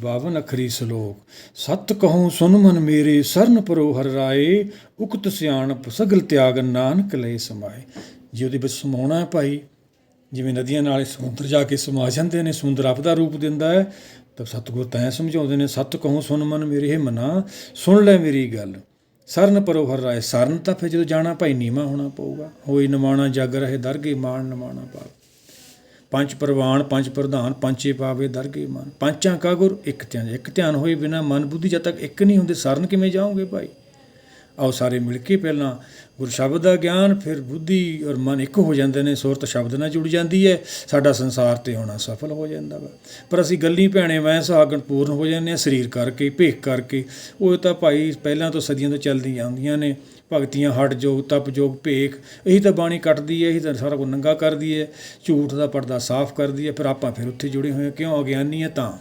ਬਾਵਨ ਅਖਰੀ ਸ਼ਲੋਕ, ਸਤ ਕਹੂੰ ਸੁਨ ਮਨ ਮੇਰੇ, ਸਰਨ ਪਰੋ ਹਰ ਰਾਏ, ਉਕਤ ਸਿਆਣਪ ਸਗਲ ਤਿਆਗ ਨਾਨਕ ਲੈ ਸਮਾਏ। ਜੇ ਉਹਦੇ ਵਿੱਚ ਸਮਾਉਣਾ ਹੈ ਭਾਈ, ਜਿਵੇਂ ਨਦੀਆਂ ਨਾਲੇ ਸਮੁੰਦਰ ਜਾ ਕੇ ਸਮਾ ਜਾਂਦੇ ਨੇ, ਸਮੁੰਦਰ ਆਪ ਦਾ ਰੂਪ ਦਿੰਦਾ ਹੈ, ਤਾਂ ਸਤਿਗੁਰ ਤੈਂ ਸਮਝਾਉਂਦੇ ਨੇ, ਸਤ ਕਹੂੰ ਸੁਨ ਮਨ ਮੇਰੇ ਇਹ ਮਨਾ, ਸੁਣ ਲੈ ਮੇਰੀ ਗੱਲ। ਸਰਨ ਪਰੋ ਹਰ ਰਾਏ, ਸਰਨ ਤਾਂ ਫਿਰ ਜਦੋਂ ਜਾਣਾ ਭਾਈ ਨੀਵਾ ਹੋਣਾ ਪਊਗਾ। ਹੋਈ ਨਿਮਾਣਾ ਜਗ ਰਹੇ, ਦਰਗੇ ਮਾਣ ਨਿਮਾਣਾ ਪਾਵੇ ਪੰਜ ਪ੍ਰਵਾਨ, ਪੰਜ ਪ੍ਰਧਾਨ ਪੰਚੇ ਪਾਵੇ ਦਰਗੇ ਮਨ। ਪੰਚਾਂ ਕਾ ਗੁਰ, ਇੱਕ ਧਿਆਨ। ਇੱਕ ਧਿਆਨ ਹੋਏ ਬਿਨਾ ਮਨ ਬੁੱਧੀ ਜਦ ਤੱਕ ਇੱਕ ਨਹੀਂ ਹੁੰਦੇ, ਸਰਨ ਕਿਵੇਂ ਜਾਓਗੇ ਭਾਈ? ਆਓ ਸਾਰੇ ਮਿਲ ਕੇ ਪਹਿਲਾਂ ਗੁਰ ਸ਼ਬਦ ਦਾ ਗਿਆਨ, ਫਿਰ ਬੁੱਧੀ ਔਰ ਮਨ ਇੱਕ ਹੋ ਜਾਂਦੇ ਨੇ, ਸੁਰਤ ਸ਼ਬਦ ਨਾਲ ਜੁੜ ਜਾਂਦੀ ਹੈ, ਸਾਡਾ ਸੰਸਾਰ ਤੇ ਹੋਣਾ ਸਫਲ ਹੋ ਜਾਂਦਾ ਵਾ। ਪਰ ਅਸੀਂ ਗੱਲੀ ਭੈਣੇ ਵੈ ਸੁਹਾਗਣ ਪੂਰਨ ਹੋ ਜਾਂਦੇ ਆ ਸਰੀਰ ਕਰਕੇ, ਭੇਖ ਕਰਕੇ। ਉਹ ਤਾਂ ਭਾਈ ਪਹਿਲਾਂ ਤੋਂ ਸਦੀਆਂ ਤੋਂ ਚੱਲਦੀਆਂ ਆਉਂਦੀਆਂ ਨੇ, ਭਗਤੀਆਂ ਹਟ ਜੋਗ ਤਪ ਜੋਗ, ਭੇਖ, ਇਹੀ ਤਾਂ ਬਾਣੀ ਕੱਟਦੀ ਹੈ, ਇਹੀ ਤਾਂ ਸਾਰਾ ਕੁਝ ਨੰਗਾ ਕਰਦੀ ਹੈ। ਝੂਠ ਦਾ ਪਰਦਾ ਸਾਫ਼ ਕਰਦੀ ਹੈ, ਫਿਰ ਆਪਾਂ ਫਿਰ ਉੱਥੇ ਜੁੜੇ ਹੋਏ ਹਾਂ, ਕਿਉਂ ਅਗਿਆਨੀ ਹੈ ਤਾਂ।